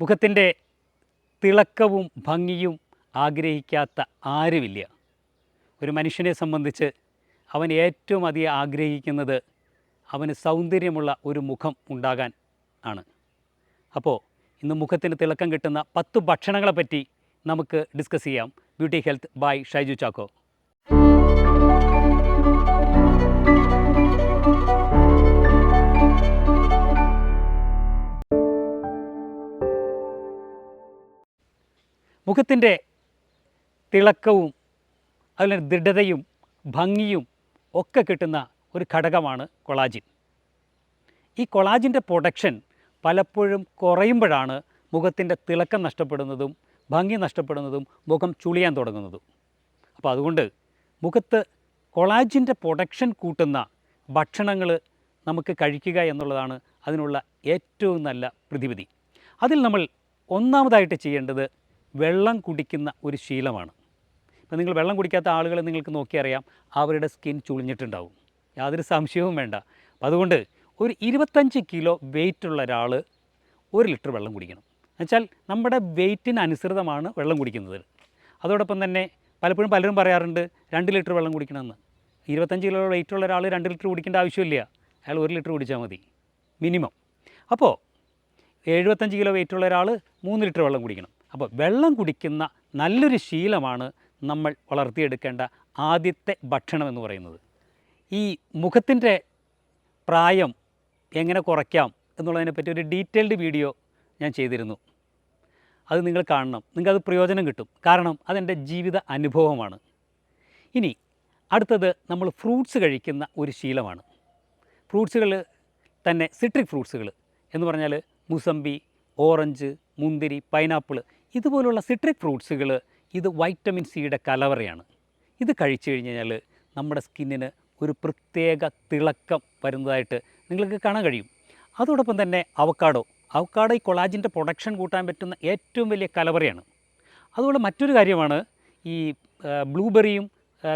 മുഖത്തിന്റെ തിളക്കവും ഭംഗിയും ആഗ്രഹിക്കാത്ത ആരുമില്ല. ഒരു മനുഷ്യനെ സംബന്ധിച്ച് അവൻ ഏറ്റവും അധികം ആഗ്രഹിക്കുന്നത് അവന് സൗന്ദര്യമുള്ള ഒരു മുഖം ഉണ്ടാകാൻ ആണ്. അപ്പോൾ ഇന്ന് മുഖത്തിന് തിളക്കം കിട്ടുന്ന പത്ത് ഭക്ഷണങ്ങളെപ്പറ്റി നമുക്ക് ഡിസ്കസ് ചെയ്യാം. Beauty health by Shaiju Chacko. മുഖത്തിന്റെ തിളക്കവും അതുപോലെ ദൃഢതയും ഭംഗിയും ഒക്കെ കിട്ടുന്ന ഒരു ഘടകമാണ് കൊളാജിൻ. ഈ കൊളാജിന്റെ പ്രൊഡക്ഷൻ പലപ്പോഴും കുറയുമ്പോഴാണ് മുഖത്തിന്റെ തിളക്കം നഷ്ടപ്പെടുന്നതും ഭംഗി നഷ്ടപ്പെടുന്നതും മുഖം ചുളിയാൻ തുടങ്ങുന്നതും. അപ്പോൾ അതുകൊണ്ട് മുഖത്ത് കൊളാജിന്റെ പ്രൊഡക്ഷൻ കൂട്ടുന്ന ഭക്ഷണങ്ങൾ നമുക്ക് കഴിക്കുക എന്നുള്ളതാണ് അതിനുള്ള ഏറ്റവും നല്ല പ്രതിവിധി. അതിൽ നമ്മൾ ഒന്നാമതായിട്ട് ചെയ്യേണ്ടത് വെള്ളം കുടിക്കുന്ന ഒരു ശീലമാണ്. ഇപ്പം നിങ്ങൾ വെള്ളം കുടിക്കാത്ത ആളുകളെ നിങ്ങൾക്ക് നോക്കിയറിയാം അവരുടെ സ്കിൻ ചുളിഞ്ഞിട്ടുണ്ടാവും. യാതൊരു സംശയവും വേണ്ട. അപ്പം അതുകൊണ്ട് ഒരു ഇരുപത്തഞ്ച് കിലോ വെയിറ്റുള്ള ഒരാൾ ഒരു ലിറ്റർ വെള്ളം കുടിക്കണം. എന്നുവെച്ചാൽ നമ്മുടെ വെയിറ്റിനനുസൃതമാണ് വെള്ളം കുടിക്കുന്നത്. അതോടൊപ്പം തന്നെ പലപ്പോഴും പലരും പറയാറുണ്ട് രണ്ട് ലിറ്റർ വെള്ളം കുടിക്കണമെന്ന്. ഇരുപത്തഞ്ച് കിലോ വെയിറ്റുള്ള ഒരാൾ രണ്ട് ലിറ്റർ കുടിക്കേണ്ട ആവശ്യമില്ല. അയാൾ ഒരു ലിറ്റർ കുടിച്ചാൽ മതി. മിനിമം. അപ്പോൾ എഴുപത്തഞ്ച് കിലോ വെയിറ്റുള്ള ഒരാൾ മൂന്ന് ലിറ്റർ വെള്ളം കുടിക്കണം. അപ്പോൾ വെള്ളം കുടിക്കുന്ന നല്ലൊരു ശീലമാണ് നമ്മൾ വളർത്തിയെടുക്കേണ്ട ആദ്യത്തെ ഭക്ഷണം എന്ന് പറയുന്നത്. ഈ മുഖത്തിന്റെ പ്രായം എങ്ങനെ കുറയ്ക്കാം എന്നുള്ളതിനെ പറ്റി ഒരു ഡീറ്റെയിൽഡ് വീഡിയോ ഞാൻ ചെയ്തിരുന്നു. അത് നിങ്ങൾ കാണണം. നിങ്ങൾക്കത് പ്രയോജനം കിട്ടും. കാരണം അതെന്റെ ജീവിത അനുഭവമാണ്. ഇനി അടുത്തത് നമ്മൾ ഫ്രൂട്ട്സ് കഴിക്കുന്ന ഒരു ശീലമാണ്. ഫ്രൂട്ട്സുകൾ തന്നെ സിട്രിക് ഫ്രൂട്ട്സുകൾ എന്ന് പറഞ്ഞാൽ മുസമ്പി ഓറഞ്ച് മുന്തിരി പൈനാപ്പിൾ ഇതുപോലുള്ള സിട്രിക് ഫ്രൂട്ട്സുകൾ ഇത് വൈറ്റമിൻ സിയുടെ കലവറയാണ്. ഇത് കഴിച്ചു കഴിഞ്ഞ് കഴിഞ്ഞാൽ നമ്മുടെ സ്കിന്നിന് ഒരു പ്രത്യേക തിളക്കം വരുന്നതായിട്ട് നിങ്ങൾക്ക് കാണാൻ കഴിയും. അതോടൊപ്പം തന്നെ അവക്കാഡോ അവക്കാഡോ ഈ കൊളാജിന്റെ പ്രൊഡക്ഷൻ കൂട്ടാൻ പറ്റുന്ന ഏറ്റവും വലിയ കലവറയാണ്. അതുപോലെ മറ്റൊരു കാര്യമാണ് ഈ ബ്ലൂബെറിയും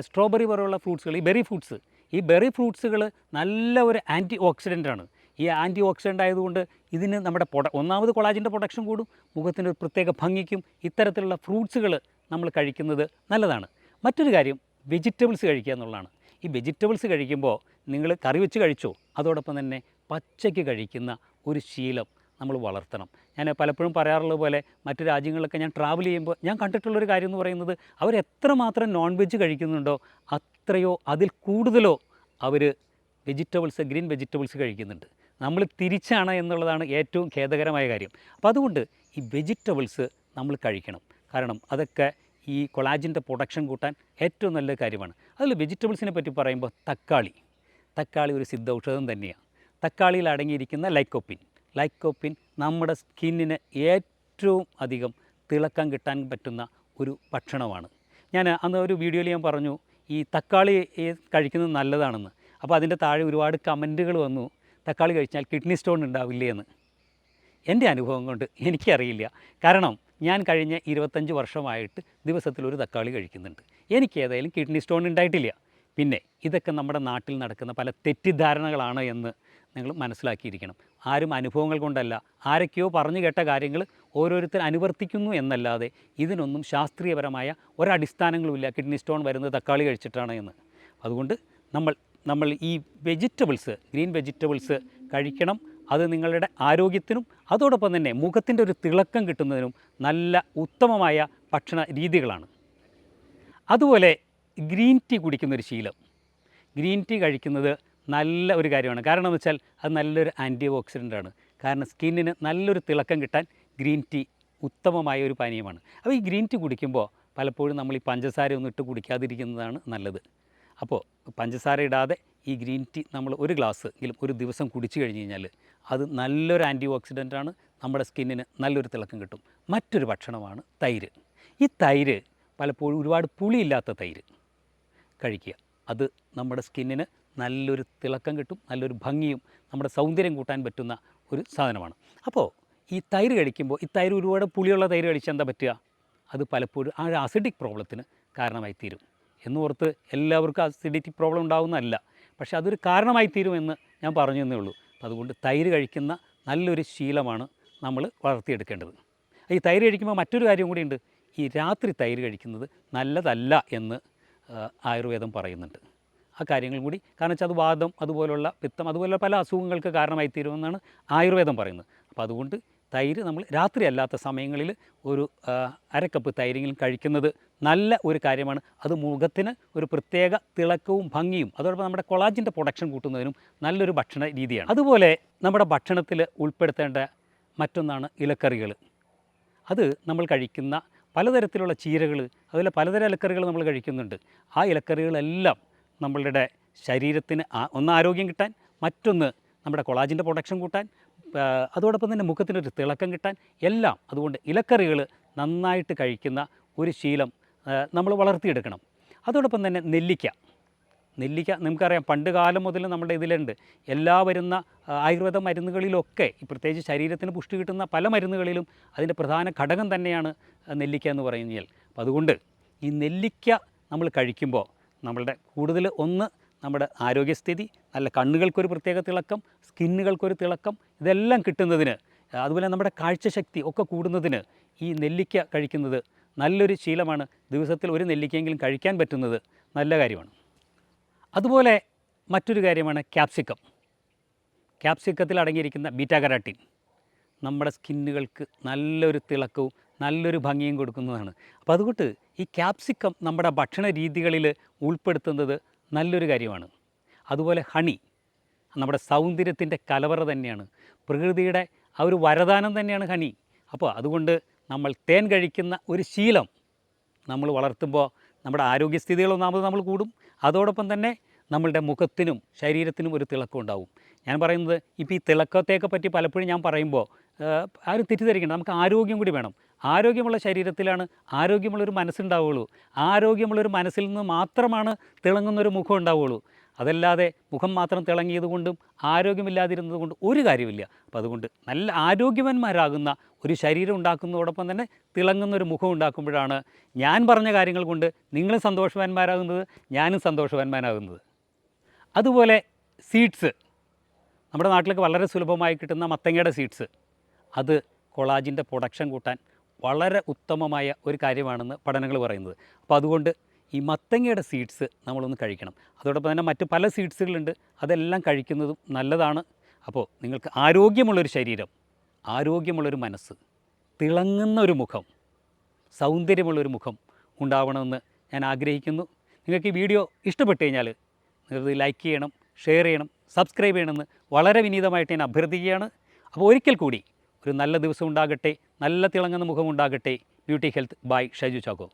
സ്ട്രോബെറി പോലുള്ള ഫ്രൂട്ട്സുകൾ ഈ ബെറി ഫ്രൂട്ട്സ് ഈ ബെറി ഫ്രൂട്ട്സുകൾ നല്ല ഒരു ആന്റി ഓക്സിഡന്റാണ് ഈ ആന്റി ഓക്സിഡന്റ് ആയതുകൊണ്ട് ഇതിന് നമ്മുടെ പ്രൊഡ ഒന്നാമത് കൊളാജിന്റെ പ്രൊഡക്ഷൻ കൂടും മുഖത്തിന്റെ ഒരു പ്രത്യേക ഭംഗിക്കും ഇത്തരത്തിലുള്ള ഫ്രൂട്ട്സുകൾ നമ്മൾ കഴിക്കുന്നത് നല്ലതാണ്. മറ്റൊരു കാര്യം വെജിറ്റബിൾസ് കഴിക്കുക എന്നുള്ളതാണ്. ഈ വെജിറ്റബിൾസ് കഴിക്കുമ്പോൾ നിങ്ങൾ കറി വെച്ച് കഴിച്ചോ അതോടൊപ്പം തന്നെ പച്ചയ്ക്ക് കഴിക്കുന്ന ഒരു ശീലം നമ്മൾ വളർത്തണം. ഞാൻ പലപ്പോഴും പറയാറുള്ളത് പോലെ മറ്റു രാജ്യങ്ങളിലൊക്കെ ഞാൻ ട്രാവൽ ചെയ്യുമ്പോൾ ഞാൻ കണ്ടിട്ടുള്ളൊരു കാര്യം എന്ന് പറയുന്നത് അവർ എത്രമാത്രം നോൺ വെജ് കഴിക്കുന്നുണ്ടോ അത്രയോ അതിൽ കൂടുതലോ അവർ വെജിറ്റബിൾസ് ഗ്രീൻ വെജിറ്റബിൾസ് കഴിക്കുന്നുണ്ട്. നമ്മൾ തിരിച്ചാണ് എന്നുള്ളതാണ് ഏറ്റവും ഖേദകരമായ കാര്യം. അപ്പോൾ അതുകൊണ്ട് ഈ വെജിറ്റബിൾസ് നമ്മൾ കഴിക്കണം. കാരണം അതൊക്കെ ഈ കൊളാജിന്റെ പ്രൊഡക്ഷൻ കൂട്ടാൻ ഏറ്റവും നല്ല കാര്യമാണ്. അതിൽ വെജിറ്റബിൾസിനെ പറ്റി പറയുമ്പോൾ തക്കാളി. തക്കാളി ഒരു സിദ്ധ ഔഷധം തന്നെയാണ്. തക്കാളിയിൽ അടങ്ങിയിരിക്കുന്ന ലൈക്കോപ്പിൻ. ലൈക്കോപ്പിൻ നമ്മുടെ സ്കിന്നിന് ഏറ്റവും അധികം തിളക്കം കിട്ടാൻ പറ്റുന്ന ഒരു ഭക്ഷണമാണ്. ഞാൻ അന്ന് ഒരു വീഡിയോയിൽ ഞാൻ പറഞ്ഞു ഈ തക്കാളി കഴിക്കുന്നത് നല്ലതാണെന്ന്. അപ്പോൾ അതിന്റെ താഴെ ഒരുപാട് കമന്റുകൾ വന്നു. തക്കാളി കഴിച്ചാൽ കിഡ്നി സ്റ്റോൺ ഉണ്ടാവില്ലേ എന്ന് എന്റെ അനുഭവം കൊണ്ട് എനിക്കറിയില്ല. കാരണം ഞാൻ കഴിഞ്ഞ ഇരുപത്തഞ്ച് വർഷമായിട്ട് ദിവസത്തിൽ ഒരു തക്കാളി കഴിക്കുന്നുണ്ട്. എനിക്ക് ഏതായാലും കിഡ്നി സ്റ്റോൺ ഉണ്ടായിട്ടില്ല. പിന്നെ ഇതൊക്കെ നമ്മുടെ നാട്ടിൽ നടക്കുന്ന പല തെറ്റിദ്ധാരണകളാണ് എന്ന് നിങ്ങൾ മനസ്സിലാക്കിയിരിക്കണം. ആരും അനുഭവങ്ങൾ കൊണ്ടല്ല. ആരൊക്കെയോ പറഞ്ഞു കേട്ട കാര്യങ്ങൾ ഓരോരുത്തർ അനുവർത്തിക്കുന്നു എന്നല്ലാതെ ഇതിനൊന്നും ശാസ്ത്രീയപരമായ ഒരടിസ്ഥാനങ്ങളുമില്ല കിഡ്നി സ്റ്റോൺ വരുന്നത് തക്കാളി കഴിച്ചിട്ടാണ് എന്ന്. അതുകൊണ്ട് നമ്മൾ നമ്മൾ ഈ വെജിറ്റബിൾസ് ഗ്രീൻ വെജിറ്റബിൾസ് കഴിക്കണം. അത് നിങ്ങളുടെ ആരോഗ്യത്തിനും അതോടൊപ്പം തന്നെ മുഖത്തിന്റെ ഒരു തിളക്കം കിട്ടുന്നതിനും നല്ല ഉത്തമമായ ഭക്ഷണ രീതികളാണ്. അതുപോലെ ഗ്രീൻ ടീ കുടിക്കുന്നൊരു ശീലം. ഗ്രീൻ ടീ കഴിക്കുന്നത് നല്ല ഒരു കാര്യമാണ്. കാരണം എന്ന് വെച്ചാൽ അത് നല്ലൊരു ആന്റി ഓക്സിഡന്റ് ആണ്. കാരണം സ്കിന്നിന് നല്ലൊരു തിളക്കം കിട്ടാൻ ഗ്രീൻ ടീ ഉത്തമമായ ഒരു പാനീയമാണ്. അപ്പോൾ ഈ ഗ്രീൻ ടീ കുടിക്കുമ്പോൾ പലപ്പോഴും നമ്മൾ ഈ പഞ്ചസാര ഒന്നും ഇട്ട് കുടിക്കാതിരിക്കുന്നതാണ് നല്ലത്. അപ്പോൾ പഞ്ചസാര ഇടാതെ ഈ ഗ്രീൻ ടീ നമ്മൾ ഒരു ഗ്ലാസ് എങ്കിലും ഒരു ദിവസം കുടിച്ചു കഴിഞ്ഞ് കഴിഞ്ഞാൽ അത് നല്ലൊരു ആന്റി ആണ്. നമ്മുടെ സ്കിന്നിന് നല്ലൊരു തിളക്കം കിട്ടും. മറ്റൊരു ഭക്ഷണമാണ് തൈര്. ഈ തൈര് പലപ്പോഴും ഒരുപാട് പുളിയില്ലാത്ത തൈര് കഴിക്കുക. അത് നമ്മുടെ സ്കിന്നിന് നല്ലൊരു തിളക്കം കിട്ടും നല്ലൊരു ഭംഗിയും നമ്മുടെ സൗന്ദര്യം കൂട്ടാൻ പറ്റുന്ന ഒരു സാധനമാണ്. അപ്പോൾ ഈ തൈര് കഴിക്കുമ്പോൾ ഈ തൈര് ഒരുപാട് പുളിയുള്ള തൈര് കഴിച്ചാൽ എന്താ പറ്റുക? അത് പലപ്പോഴും ആ ഒരു അസിഡിക് പ്രോബ്ലത്തിന് കാരണമായി തീരും. എന്നോർത്ത് എല്ലാവർക്കും അസിഡിറ്റി പ്രോബ്ലം ഉണ്ടാകുന്നതല്ല പക്ഷേ അതൊരു കാരണമായി തീരുമെന്ന് ഞാൻ പറഞ്ഞു എന്നേ ഉള്ളൂ. അപ്പോൾ അതുകൊണ്ട് തൈര് കഴിക്കുന്ന നല്ലൊരു ശീലമാണ് നമ്മൾ വളർത്തിയെടുക്കേണ്ടത്. ഈ തൈര് കഴിക്കുമ്പോൾ മറ്റൊരു കാര്യം കൂടിയുണ്ട്. ഈ രാത്രി തൈര് കഴിക്കുന്നത് നല്ലതല്ല എന്ന് ആയുർവേദം പറയുന്നുണ്ട്. ആ കാര്യങ്ങളും കൂടി കാരണം വെച്ചാൽ അത് വാദം അതുപോലുള്ള പിത്തം അതുപോലുള്ള പല അസുഖങ്ങൾക്ക് കാരണമായി തീരുമെന്നാണ് ആയുർവേദം പറയുന്നത്. അപ്പോൾ അതുകൊണ്ട് തൈര് നമ്മൾ രാത്രി അല്ലാത്ത സമയങ്ങളിൽ ഒരു അരക്കപ്പ് തൈരെങ്കിലും കഴിക്കുന്നത് നല്ല ഒരു കാര്യമാണ്. അത് മുഖത്തിന് ഒരു പ്രത്യേക തിളക്കവും ഭംഗിയും അതോടൊപ്പം നമ്മുടെ കൊളാജിന്റെ പ്രൊഡക്ഷൻ കൂട്ടുന്നതിനും നല്ലൊരു ഭക്ഷണ രീതിയാണ്. അതുപോലെ നമ്മുടെ ഭക്ഷണത്തിൽ ഉൾപ്പെടുത്തേണ്ട മറ്റൊന്നാണ് ഇലക്കറികൾ. അത് നമ്മൾ കഴിക്കുന്ന പലതരത്തിലുള്ള ചീരകൾ അതുപോലെ പലതരം ഇലക്കറികൾ നമ്മൾ കഴിക്കുന്നുണ്ട്. ആ ഇലക്കറികളെല്ലാം നമ്മളുടെ ശരീരത്തിന് ഒന്ന് ആരോഗ്യം കിട്ടാൻ മറ്റൊന്ന് നമ്മുടെ കൊളാജിന്റെ പ്രൊഡക്ഷൻ കൂട്ടാൻ അതോടൊപ്പം തന്നെ മുഖത്തിനൊരു തിളക്കം കിട്ടാൻ എല്ലാം അതുകൊണ്ട് ഇലക്കറികൾ നന്നായിട്ട് കഴിക്കുന്ന ഒരു ശീലം നമ്മൾ വളർത്തിയെടുക്കണം. അതോടൊപ്പം തന്നെ നെല്ലിക്ക. നെല്ലിക്ക നമുക്കറിയാം പണ്ട് കാലം മുതൽ നമ്മുടെ ഇതിലുണ്ട്. എല്ലാ വരുന്ന ആയുർവേദ മരുന്നുകളിലൊക്കെ പ്രത്യേകിച്ച് ശരീരത്തിന് പുഷ്ടി കിട്ടുന്ന പല മരുന്നുകളിലും അതിന്റെ പ്രധാന ഘടകം തന്നെയാണ് നെല്ലിക്ക എന്ന് പറയുന്നതിൽ അപ്പം അതുകൊണ്ട് ഈ നെല്ലിക്ക നമ്മൾ കഴിക്കുമ്പോൾ നമ്മളുടെ കൂടുതൽ ഒന്ന് നമ്മുടെ ആരോഗ്യസ്ഥിതി നല്ല കണ്ണുകൾക്കൊരു പ്രത്യേക തിളക്കം സ്കിന്നുകൾക്കൊരു തിളക്കം ഇതെല്ലാം കിട്ടുന്നതിന് അതുപോലെ നമ്മുടെ കാഴ്ചശക്തി ഒക്കെ കൂടുന്നതിന് ഈ നെല്ലിക്ക കഴിക്കുന്നത് നല്ലൊരു ശീലമാണ്. ദിവസത്തിൽ ഒരു നെല്ലിക്കയെങ്കിലും കഴിക്കാൻ പറ്റുന്നത് നല്ല കാര്യമാണ്. അതുപോലെ മറ്റൊരു കാര്യമാണ് ക്യാപ്സിക്കം. ക്യാപ്സിക്കത്തിൽ അടങ്ങിയിരിക്കുന്ന ബീറ്റാ കരാട്ടിൻ നമ്മുടെ സ്കിന്നുകൾക്ക് നല്ലൊരു തിളക്കവും നല്ലൊരു ഭംഗിയും കൊടുക്കുന്നതാണ്. അപ്പോൾ അതുകൊണ്ട് ഈ ക്യാപ്സിക്കം നമ്മുടെ ഭക്ഷണ രീതികളിൽ ഉൾപ്പെടുത്തുന്നത് നല്ലൊരു കാര്യമാണ്. അതുപോലെ ഹണി നമ്മുടെ സൗന്ദര്യത്തിന്റെ കലവറ തന്നെയാണ്. പ്രകൃതിയുടെ ആ ഒരു വരദാനം തന്നെയാണ് ഹണി. അപ്പോൾ അതുകൊണ്ട് നമ്മൾ തേൻ കഴിക്കുന്ന ഒരു ശീലം നമ്മൾ വളർത്തുമ്പോൾ നമ്മുടെ ആരോഗ്യസ്ഥിതികൾ ഒന്നാമത് നമ്മൾ കൂടും. അതോടൊപ്പം തന്നെ നമ്മളുടെ മുഖത്തിനും ശരീരത്തിനും ഒരു തിളക്കം ഉണ്ടാവും. ഞാൻ പറയുന്നത് ഇപ്പോൾ ഈ തിളക്കത്തെയൊക്കെ പറ്റി പലപ്പോഴും ഞാൻ പറയുമ്പോൾ ആരും തെറ്റിദ്ധരിക്കണം നമുക്ക് ആരോഗ്യം കൂടി വേണം. ആരോഗ്യമുള്ള ശരീരത്തിലാണ് ആരോഗ്യമുള്ളൊരു മനസ്സുണ്ടാവുകയുള്ളൂ. ആരോഗ്യമുള്ളൊരു മനസ്സിൽ നിന്ന് മാത്രമാണ് തിളങ്ങുന്നൊരു മുഖം ഉണ്ടാവുകയുള്ളൂ. അതല്ലാതെ മുഖം മാത്രം തിളങ്ങിയത് കൊണ്ടും ആരോഗ്യമില്ലാതിരുന്നത് കൊണ്ടും ഒരു കാര്യമില്ല. അപ്പോൾ അതുകൊണ്ട് നല്ല ആരോഗ്യവന്മാരാകുന്ന ഒരു ശരീരം ഉണ്ടാക്കുന്നതോടൊപ്പം തന്നെ തിളങ്ങുന്ന ഒരു മുഖം ഉണ്ടാക്കുമ്പോഴാണ് ഞാൻ പറഞ്ഞ കാര്യങ്ങൾ കൊണ്ട് നിങ്ങളും സന്തോഷവാന്മാരാകുന്നത് ഞാനും സന്തോഷവാന്മാരാകുന്നത്. അതുപോലെ സീഡ്സ്. നമ്മുടെ നാട്ടിലൊക്കെ വളരെ സുലഭമായി കിട്ടുന്ന മത്തങ്ങയുടെ സീഡ്സ്. അത് കൊളാജിന്റെ പ്രൊഡക്ഷൻ കൂട്ടാൻ വളരെ ഉത്തമമായ ഒരു കാര്യമാണെന്ന് പഠനങ്ങൾ പറയുന്നത്. അപ്പോൾ അതുകൊണ്ട് ഈ മത്തങ്ങയുടെ സീഡ്സ് നമ്മളൊന്ന് കഴിക്കണം. അതോടൊപ്പം തന്നെ മറ്റ് പല സീഡ്സുകളുണ്ട് അതെല്ലാം കഴിക്കുന്നതും നല്ലതാണ്. അപ്പോൾ നിങ്ങൾക്ക് ആരോഗ്യമുള്ളൊരു ശരീരം ആരോഗ്യമുള്ളൊരു മനസ്സ് തിളങ്ങുന്ന ഒരു മുഖം സൗന്ദര്യമുള്ളൊരു മുഖം ഉണ്ടാവണമെന്ന് ഞാൻ ആഗ്രഹിക്കുന്നു. നിങ്ങൾക്ക് ഈ വീഡിയോ ഇഷ്ടപ്പെട്ടു കഴിഞ്ഞാൽ നിങ്ങളിത് ലൈക്ക് ചെയ്യണം ഷെയർ ചെയ്യണം സബ്സ്ക്രൈബ് ചെയ്യണമെന്ന് വളരെ വിനീതമായിട്ട് ഞാൻ അഭ്യർത്ഥിക്കുകയാണ്. അപ്പോൾ ഒരിക്കൽ കൂടി ഒരു നല്ല ദിവസം ഉണ്ടാകട്ടെ നല്ല തിളങ്ങുന്ന മുഖം ഉണ്ടാകട്ടെ beauty health by Shaiju Chacko.